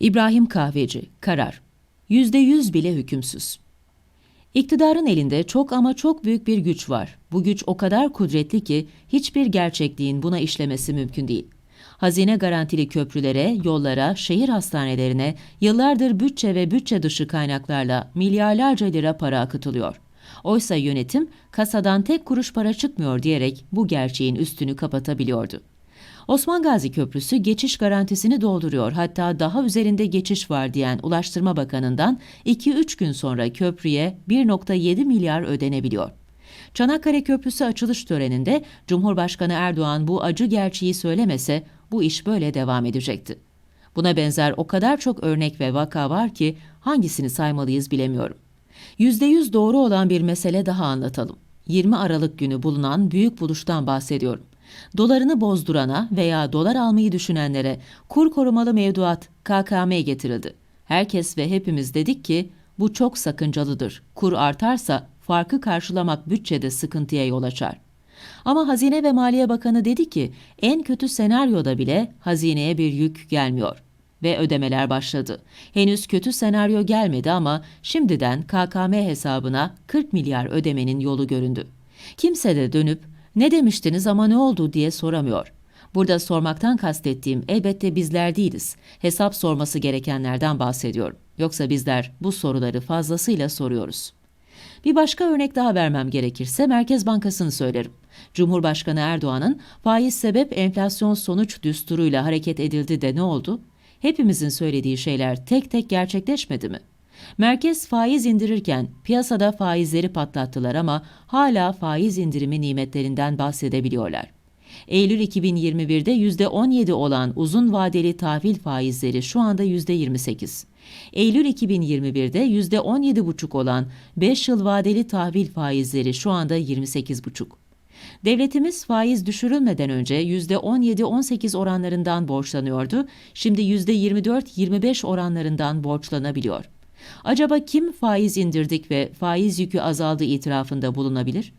İbrahim Kahveci, karar. Yüzde yüz bile hükümsüz. İktidarın elinde çok ama çok büyük bir güç var. Bu güç o kadar kudretli ki hiçbir gerçekliğin buna işlemesi mümkün değil. Hazine garantili köprülere, yollara, şehir hastanelerine yıllardır bütçe ve bütçe dışı kaynaklarla milyarlarca lira para akıtılıyor. Oysa yönetim kasadan tek kuruş para çıkmıyor diyerek bu gerçeğin üstünü kapatabiliyordu. Osman Gazi Köprüsü geçiş garantisini dolduruyor. Hatta daha üzerinde geçiş var diyen Ulaştırma Bakanı'ndan 2-3 gün sonra köprüye 1.7 milyar ödenebiliyor. Çanakkale Köprüsü açılış töreninde Cumhurbaşkanı Erdoğan bu acı gerçeği söylemese bu iş böyle devam edecekti. Buna benzer o kadar çok örnek ve vaka var ki hangisini saymalıyız bilemiyorum. %100 doğru olan bir mesele daha anlatalım. 20 Aralık günü bulunan büyük buluştan bahsediyorum. Dolarını bozdurana veya dolar almayı düşünenlere kur korumalı mevduat KKM getirildi. Herkes ve hepimiz dedik ki bu çok sakıncalıdır. Kur artarsa farkı karşılamak bütçede sıkıntıya yol açar. Ama Hazine ve Maliye Bakanı dedi ki en kötü senaryoda bile hazineye bir yük gelmiyor ve ödemeler başladı. Henüz kötü senaryo gelmedi ama şimdiden KKM hesabına 40 milyar ödemenin yolu göründü. Kimse de dönüp ne demiştiniz ama ne oldu diye soramıyor. Burada sormaktan kastettiğim elbette bizler değiliz. Hesap sorması gerekenlerden bahsediyorum. Yoksa bizler bu soruları fazlasıyla soruyoruz. Bir başka örnek daha vermem gerekirse Merkez Bankası'nı söylerim. Cumhurbaşkanı Erdoğan'ın faiz sebep enflasyon sonuç düsturuyla hareket edildi de ne oldu? Hepimizin söylediği şeyler tek tek gerçekleşmedi mi? Merkez faiz indirirken piyasada faizleri patlattılar ama hala faiz indirimi nimetlerinden bahsedebiliyorlar. Eylül 2021'de %17 olan uzun vadeli tahvil faizleri şu anda %28. Eylül 2021'de %17,5 olan 5 yıl vadeli tahvil faizleri şu anda 28,5. Devletimiz faiz düşürülmeden önce %17-18 oranlarından borçlanıyordu. Şimdi %24-25 oranlarından borçlanabiliyor. Acaba kim faiz indirdik ve faiz yükü azaldı itirafında bulunabilir?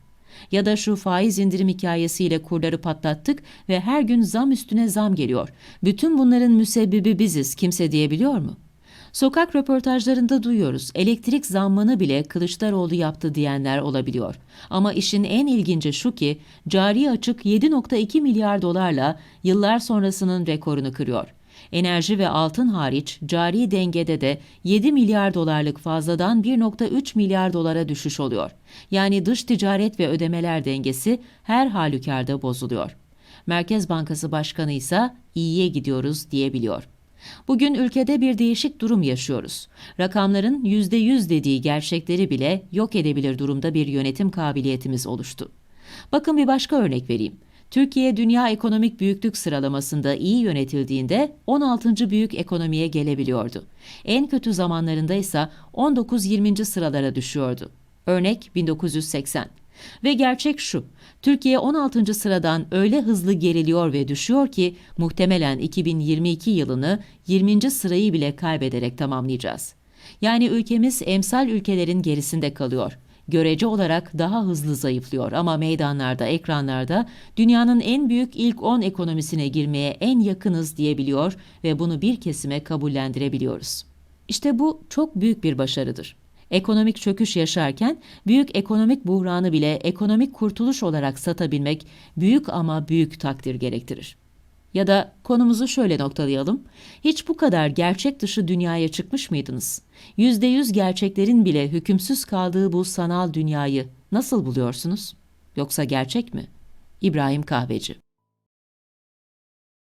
Ya da şu faiz indirim hikayesiyle kurları patlattık ve her gün zam üstüne zam geliyor. Bütün bunların müsebbibi biziz kimse diyebiliyor mu? Sokak röportajlarında duyuyoruz. Elektrik zammını bile Kılıçdaroğlu yaptı diyenler olabiliyor. Ama işin en ilginci şu ki cari açık 7.2 milyar dolarla yıllar sonrasının rekorunu kırıyor. Enerji ve altın hariç cari dengede de 7 milyar dolarlık fazladan 1.3 milyar dolara düşüş oluyor. Yani dış ticaret ve ödemeler dengesi her halükarda bozuluyor. Merkez Bankası Başkanı ise iyiye gidiyoruz diyebiliyor. Bugün ülkede bir değişik durum yaşıyoruz. Rakamların %100 dediği gerçekleri bile yok edebilir durumda bir yönetim kabiliyetimiz oluştu. Bakın bir başka örnek vereyim. Türkiye dünya ekonomik büyüklük sıralamasında iyi yönetildiğinde 16. büyük ekonomiye gelebiliyordu. En kötü zamanlarında ise 19-20. sıralara düşüyordu. Örnek 1980. Ve gerçek şu, Türkiye 16. sıradan öyle hızlı geriliyor ve düşüyor ki muhtemelen 2022 yılını 20. sırayı bile kaybederek tamamlayacağız. Yani ülkemiz emsal ülkelerin gerisinde kalıyor. Görece olarak daha hızlı zayıflıyor ama meydanlarda, ekranlarda dünyanın en büyük ilk 10 ekonomisine girmeye en yakınız diyebiliyor ve bunu bir kesime kabullendirebiliyoruz. İşte bu çok büyük bir başarıdır ekonomik çöküş yaşarken büyük ekonomik buhranı bile ekonomik kurtuluş olarak satabilmek büyük ama büyük takdir gerektirir. Ya da konumuzu şöyle noktalayalım. Hiç bu kadar gerçek dışı dünyaya çıkmış mıydınız? Yüzde yüz gerçeklerin bile hükümsüz kaldığı bu sanal dünyayı nasıl buluyorsunuz? Yoksa gerçek mi? İbrahim Kahveci